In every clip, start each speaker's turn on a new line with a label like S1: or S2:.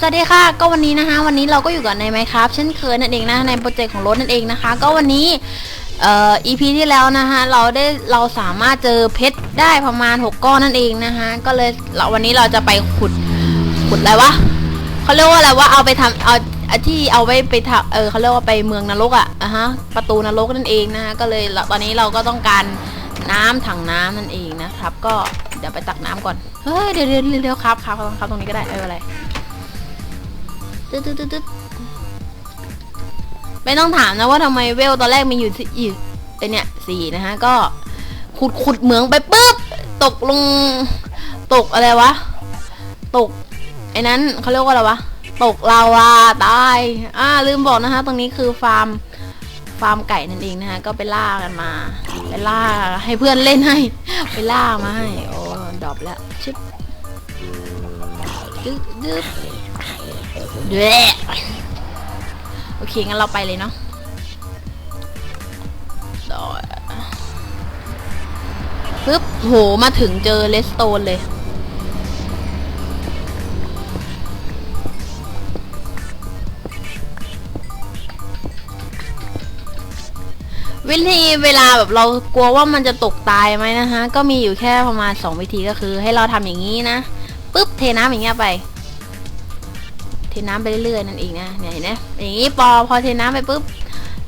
S1: สวัสดีค่ะ ก็วันนี้นะคะ วันนี้เราก็อยู่กับในไมครับเช่นเคยนั่นเองนะในโปรเจกต์ของรถนั่นเองนะคะ ก็วันนี้เอ่อ EP ที่แล้วนะคะเราได้เราสามารถเจอเพชรได้ประมาณ 6 ก้อนนั่นเองนะคะก็เลยเราวันนี้เราจะไปขุดขุดอะไรวะเขาเรียกว่าอะไรว่าเอาไปทำเอาเอาที่เอาไว้ไปทำเออเขาเรียกว่าไปเมืองนรกอะอะฮะประตูนรกนั่นเองนะคะก็เลยตอนนี้เราก็ต้องการน้ำถังน้ำนั่นเองนะครับ ก็เดี๋ยวไปตักน้ำก่อนเฮ้ยเดี๋ยวเดี๋ยวเดี๋ยวครับครับครับตรงนี้ก็ได้ไม่เป็นไร ตึ๊ดตึ๊ดตึ๊ดตึ๊ดไม่ต้องถามนะว่าทำไมเวลตอนแรกมีอยู่ที่อยู่แต่เนี่ยสี่นะฮะ ก็ขุดขุดเหมืองไปปุ๊บ ตกลง ตกอะไรวะ ตก ไอ้นั้นเขาเรียกว่าอะไรวะ ตกลาวาตาย อ่า ลืมบอกนะคะตรงนี้คือฟาร์มฟาร์มไก่นั่นเองนะฮะ ก็ไปล่ากันมา ไปล่าให้เพื่อนเล่นให้ ไปล่ามาให้ โอ้ดรอปแล้วชิบดึ๊บดึ๊บเด้ โอเค งั้นเราไปเลยเนาะต่อปึ๊บ โห มาถึงเจอเลสโตนเลย วิธีเวลาแบบเรากลัวว่ามันจะตกตายไหมนะคะก็มีอยู่แค่ประมาณ 2 วิธีก็คือ ให้เราทำอย่างนี้นะ ปึ๊บ เทน้ำอย่างเงี้ยไป เทน้ำไปเรื่อยๆนั่นเองนะเนี่ยเห็นไหมอย่างนี้พอพอเทน้ำไปปุ๊บ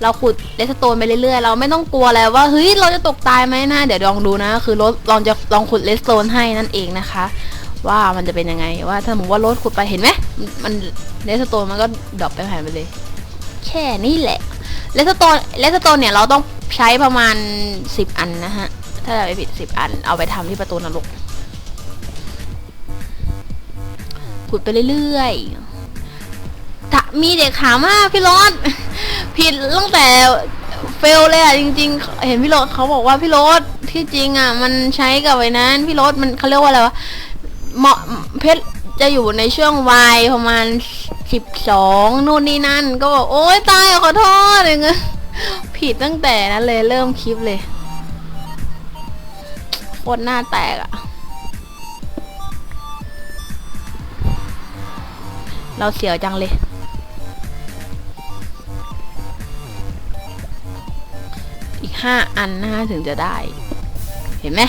S1: เราขุดเลสโตนไปเรื่อยๆ เราไม่ต้องกลัวแล้วว่าเฮ้ยเราจะตกตายไหมนะ เดี๋ยวลองดูนะ คือรถลองจะลองขุดเลสโตนให้นั่นเองนะคะ ว่ามันจะเป็นยังไงว่าถ้าสมมติว่ารถขุดไปเห็นไหมมันเลสโตนมันก็ดรอปไปหายไปเลย แค่นี้แหละเลสโตนเลสโตนเนี่ยเราต้องใช้ประมาณสิบอันนะฮะ ถ้าเราไม่ผิดสิบอัน เอาไปทำที่ประตูนรกขุดไปเรื่อยๆ มีเด็กถามว่าพี่รถผิดตั้งแต่เฟลเลยอะจริง ๆ เห็นพี่รถเขาบอกว่าพี่รถที่จริงอะ มันใช้กับไอ้นั้น พี่รถมันเขาเรียกว่าอะไรวะเหมาะเพชรจะอยู่ในช่วงวัยประมาณสิบสองนู่นนี่นั่น ก็บอกโอ๊ยตายขอโทษอย่างเงี้ยผิดตั้งแต่นั้นเลยเริ่มคลิปเลยโคตรหน้าแตกอะเราเสียวจังเลย อีกห้าอันนะคะถึงจะได้ เห็นไหม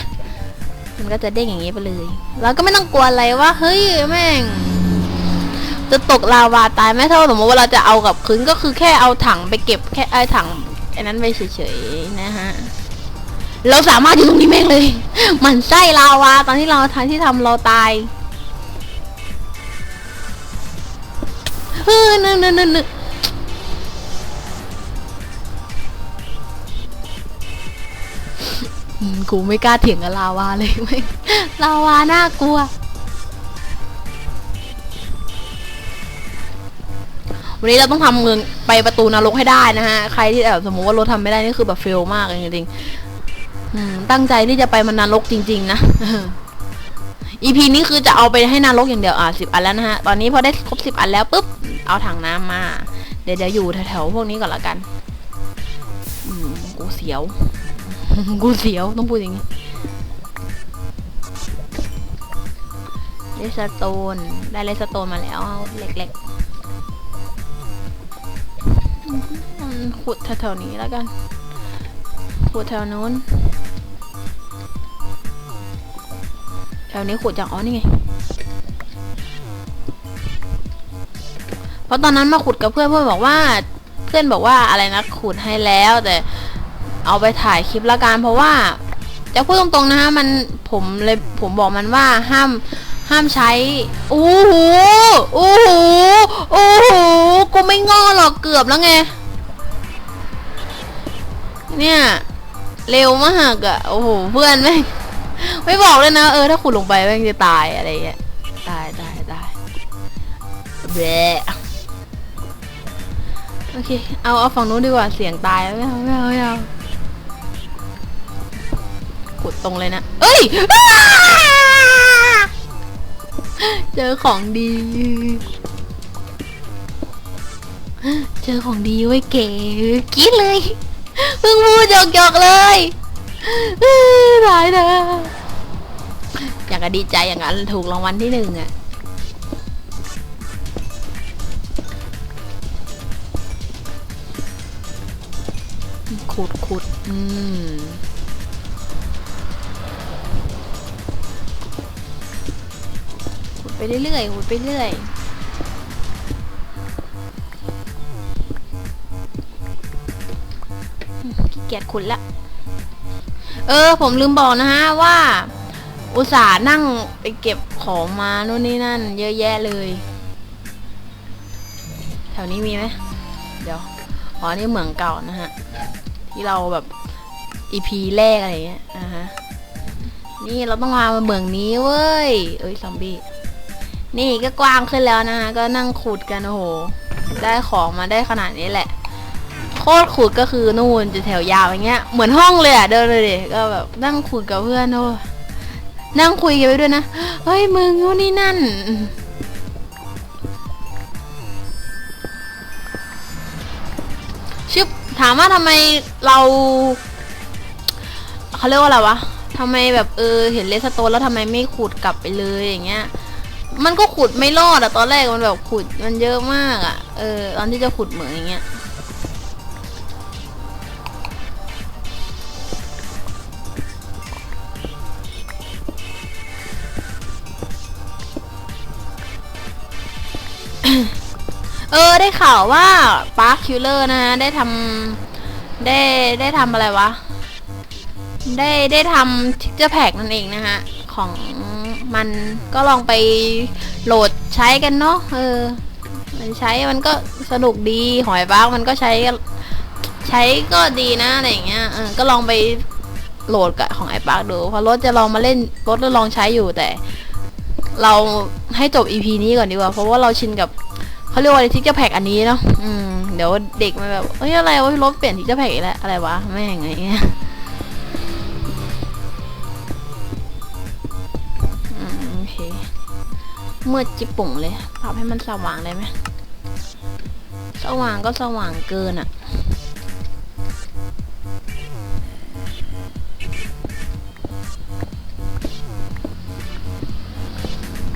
S1: มันก็จะเด้งอย่างนี้ไปเลย เราก็ไม่ต้องกลัวอะไรว่า เฮ้ยแม่ง จะตกลาวาตายไหมถ้าสมมติว่าเราจะเอากับคืนก็คือแค่เอาถังไปเก็บแค่ไอ้ถังไอ้นั้นไปเฉยๆนะฮะเราสามารถอยู่ตรงนี้แม่งเลย มันไส้ลาวาตอนที่เราทำที่ทำเราตายเฮ้ยนึนนึนนึน กูไม่กล้าเถียงกับลาวาเลยไม่ลาวาน่ากลัววันนี้เราต้องทำเมืองไปประตูนรกให้ได้นะฮะ ใครที่แบบสมมติว่ารถทำไม่ได้นี่คือแบบเฟลมากจริงๆตั้งใจที่จะไปมันนรกจริง ๆ นะอีพีนี้คือจะเอาไปให้นรกอย่างเดียวอะสิบอันแล้วนะฮะ ตอนนี้พอได้ครบสิบอันแล้วปุ๊บ เอาถังน้ำมา เดี๋ยวเดี๋ยวอยู่แถวๆพวกนี้ก่อนละกัน อืมกูเสียว กูเสียวต้องพูดอย่างนี้เลสโตนได้เลสโตนมาแล้วเล็กๆขุดแถวๆนี้แล้วกันขุดแถวนู้นแถวนี้ขุดจากอ๋อนี่ไงเพราะตอนนั้นมาขุดกับเพื่อนเพื่อนบอกว่า เพื่อนบอกว่าอะไรนะขุดให้แล้วแต่ เอาไปถ่ายคลิปละกันเพราะว่าจะพูดตรงๆนะฮะมันผมเลยผมบอกมันว่าห้ามห้ามใช้โอ้โหโอ้โหโอ้โหกูไม่งอหรอกเกือบแล้วไง เนี่ย เร็วมากอะโอ้โหเพื่อนแม่งไม่บอกเลยนะ เออถ้าขุดลงไปแม่งจะตายอะไรเงี้ยตายตายตายแบะโอเค เอาเอาฝั่งนู้นดีกว่าเสียงตายไม่เอาไม่เอาไม่เอา ขุดตรงเลยนะ เอ้ย เจอของดี เจอของดีไว้เก๋คิดเลยเพิ่งพูดหยอกๆเลยตายนะอยาก็ดีใจอย่างนั้นถูกรางวัลที่หนึ่งอะขุดขุดอืม ไปเรื่อยๆขุดไปเรื่อยขี้เกียจขุดละ เออ ผมลืมบอกนะฮะว่า อุตส่าห์นั่งไปเก็บของมาโน่นนี่นั่น เยอะแยะเลย แถวนี้มีไหมเดี๋ยว อ๋อ นี่เหมืองเก่านะฮะ ที่เราแบบ EP แรกอะไรเงี้ย อ่าฮะ นี่เราต้องมาเหมืองนี้เว้ย เอ้ย ซอมบี้ นี่ก็กว้างขึ้นแล้วนะฮะก็นั่งขุดกันโอ้โห ได้ของมาได้ขนาดนี้แหละ โคตรขุดก็คือนู่นจะแถวยาวอย่างเงี้ย เหมือนห้องเลยอะเดินเลยดิก็แบบนั่งขุดกับเพื่อนโอ้นั่งคุยกันไปด้วยนะ เฮ้ยมึงนู่นนี่นั่น ชึบถามว่าทำไมเราเขาเรียกว่าอะไรวะทำไมแบบเออเห็นเลสโตนแล้วทำไมไม่ขุดกลับไปเลยอย่างเงี้ย มันก็ขุดไม่รอดอะตอนแรกมันแบบขุดมันเยอะมากอะเออตอนที่จะขุดเหมืองอย่างเงี้ยเออได้ข่าวว่าปาร์คคิลเลอร์นะฮะได้ทำได้ได้ทำอะไรวะ ได้ได้ทำทิกเจอร์แพกนั่นเองนะฮะ ของ มันก็ลองไปโหลดใช้กันเนาะเออ มันใช้มันก็สนุกดีหอยปาร์คมันก็ใช้ใช้ก็ดีนะอะไรอย่างเงี้ยเออก็ลองไปโหลดกับของไอปาร์คดูเพราะรถจะลองมาเล่นรถจะลองใช้อยู่แต่ เราให้จบ EP นี้ก่อนดีกว่า เพราะว่าเราชินกับเขาเรียกว่าทิกเกอร์แพกอันนี้เนาะอืมเดี๋ยวเด็กมันแบบเอ้ยอะไรวะรถเปลี่ยนทิกเกอร์แพกอีกแล้วอะไรวะแม่งไงเงี้ มืดจิบปุ่งเลย ปรับให้มันสว่างได้ไหม สว่างก็สว่างเกินอะ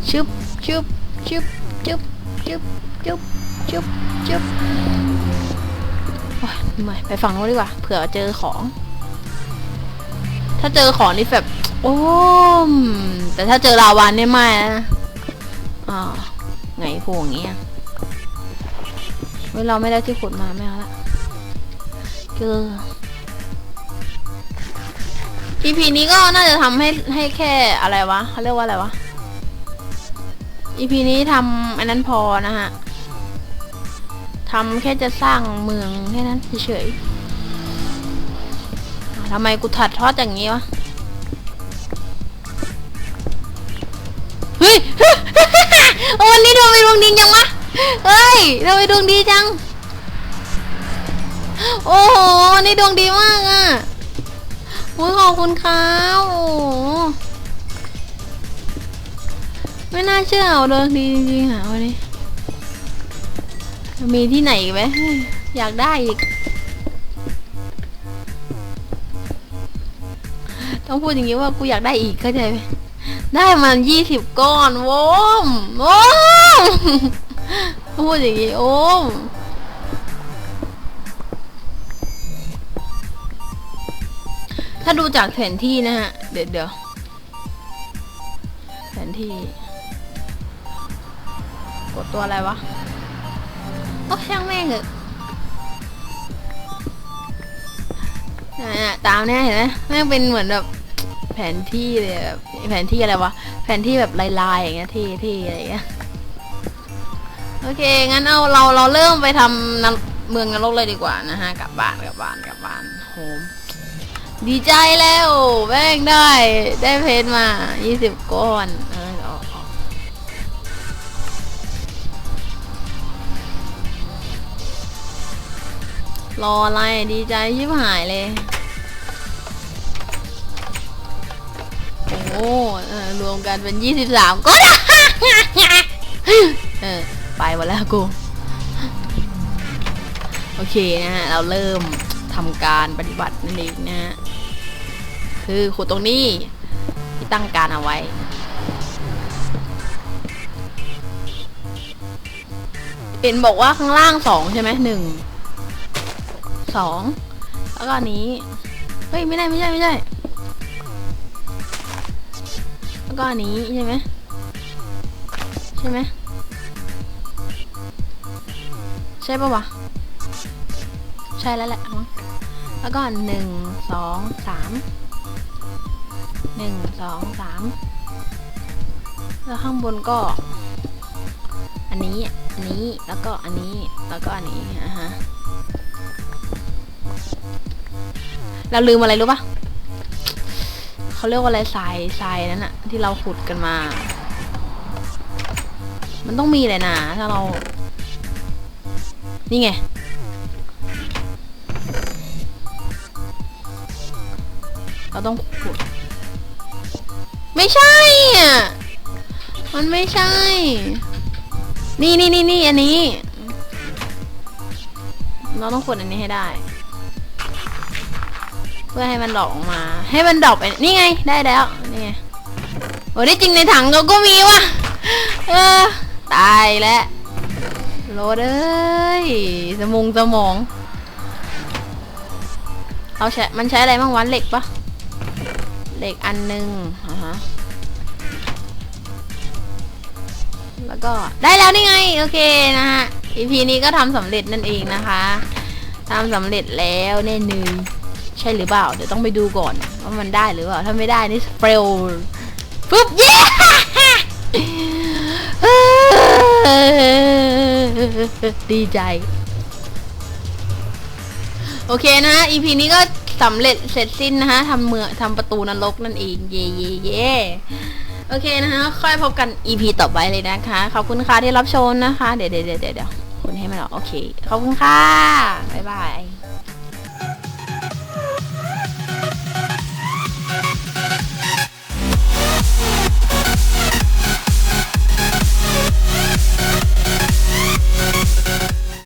S1: ชึบชึบชึบชึบชึบชึบชึบชึบโอ้ยไม่ไปฝั่งโน้นดีกว่า เผื่อเจอของ ถ้าเจอของนี่แบบ โอ้มแต่ถ้าเจอลาวานเนี่ยไม่นะ อ่าไงพวอย่างเงี้ยเว้ยเราไม่ได้ที่ขุดมาไม่เอาละเจอ EP นี้ก็น่าจะทำให้ให้แค่อะไรวะเขาเรียกว่าอะไรวะ EP นี้ทำอันนั้นพอนะฮะทำแค่จะสร้างเมืองแค่นั้นเฉยๆทำไมกูถัดทอดอย่างนี้วะ เฮ้ยทำไมดวงดีจัง โอ้โหนนี้ดวงดีมากอะโอ้ยขอบคุณครับโอ้ไม่น่าเชื่อเอาดวงดีจริงๆอะวันนี้ มีที่ไหนอีกไหมอยากได้อีก ต้องพูดอย่างนี้ว่ากูอยากได้อีกเข้าใจไหมได้มันยี่สิบก้อนโว้มโว้ม พูดอย่างนี้โอ้มถ้าดูจากแผนที่นะฮะ เดี๋ยวเดี๋ยวแผนที่ กดตัวอะไรวะ โอ้ช่างแม่งเถอะน่ะตามเนี่ยเห็นไหมแม่งเป็นเหมือนแบบแผนที่เลยแบบแผนที่อะไรวะ แผนที่แบบลายๆอย่างเงี้ยที่ที่อะไรเงี้ย อเค งั้นเอาเราเราเริ่มไปทำนเมืองนรกเลยดีกว่านะฮะ กลับบ้านกลับบ้านกลับบ้านโฮมดีใจแล้วแม่งได้ได้เพชรมา 20 ก้อนเออออารออะไรดีใจชิบหายเลย โอ้รวมกันเป็นยี่สิบสามก็เออ ไปหมดแล้วกู โอเคนะฮะ เราเริ่มทำการปฏิบัตินั่นเองนะฮะ คือขุดตรงนี้ที่ตั้งการเอาไว้เห็นบอกว่าข้างล่างสองใช่ไหมหนึ่งสองแล้วก็อันนี้ เฮ้ย ไม่ได้ไม่ใช่ไม่ใช่แล้วก็อันนี้ใช่ไหมใช่ไหม ช่ปะวะ ใช่แล้วแหละมั้งแล้วก็หนึ่งสองสามหนึ่งสองสามแล้วข้างบนก็ อันนี้อันนี้แล้วก็อันนี้แล้วก็อันนี้อะฮะเราลืมอะไรรู้ปะเขาเรียกว่าอะไรทรายทรายนั่นอะที่เราขุดกันมา มันต้องมีเลยนะ ถ้าเรา นี่ไง เราต้องขุดไม่ใช่อะ มันไม่ใช่ นี่นี่นี่นี่อันนี้ เราต้องขุดอันนี้ให้ได้ เพื่อให้มันดอกออกมา ให้มันดอกไปนี่ไง ได้แล้ว นี่ไงโอ้ที่จริงในถังเราก็มีว่ะ เออ ตายแล้ว โรดเอ้ยสมองสมอง เอาใช้ มันใช้อะไรบ้างวะเหล็กปะเหล็กอันหนึ่งอ่าฮะ แล้วก็ได้แล้วนี่ไง โอเคนะฮะ EP นี้ก็ทำสำเร็จนั่นเองนะคะทำสำเร็จแล้วแน่นอนใช่หรือเปล่า เดี๋ยวต้องไปดูก่อนว่ามันได้หรือเปล่า ถ้าไม่ได้นี่เฟลปุ๊บเย้ ดีใจ โอเคนะฮะ EP นี้ก็สำเร็จเสร็จสิ้นนะฮะทำเมืองทำประตูนรกนั่นเอง เย่เย่เย่โอเคนะฮะ ค่อยพบกัน EP ต่อไปเลยนะคะ ขอบคุณค่ะที่รับชมนะคะ เดี๋ยวเดี๋ยวเดี๋ยวเดี๋ยวคุณให้มันออโอเค ขอบคุณค่ะ บ๊ายบาย